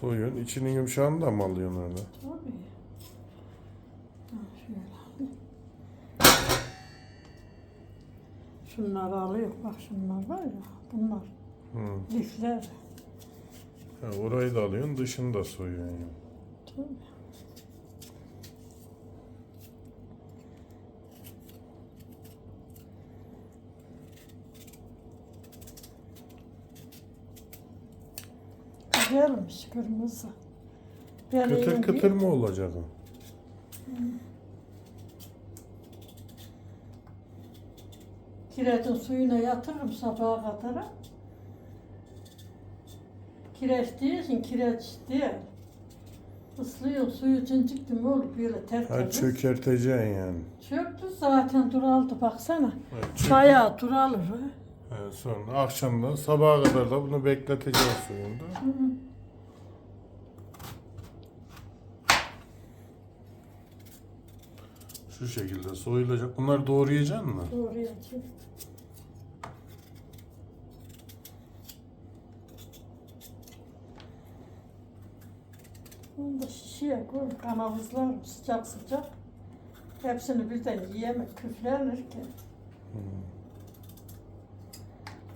Soyun. İçinin yumuşağını da mı alıyorsun öyle? Tabii. Şunları alıyor. Bak şunlar var ya. Bunlar Hı. lifler. Ha, orayı da alıyorsun, dışını da soyuyorsun. Tabii. Güzelmiş kırmızı. Ben Kıtır kıtır mı olacak o? Kireçin suyuna yatırırım sabaha kadar. Kireç değilsin, kireç değil. Islıyor, suyu cincikti mi olur böyle Ha, tertemiz. çökerteceksin yani. Çöktü zaten duraldı baksana. Ha, çök- Bayağı duralır. ha. Ha, sonra akşamdan sabaha kadar da bunu bekleteceğiz suyunda. Hı hı. Şu şekilde soyulacak. Bunları doğrayacaksın mı? Doğru yatıyor. Bunu da şişeye koy, kanavızlar sıcak sıcak. Hepsini birden yiyemek, küflenir ki.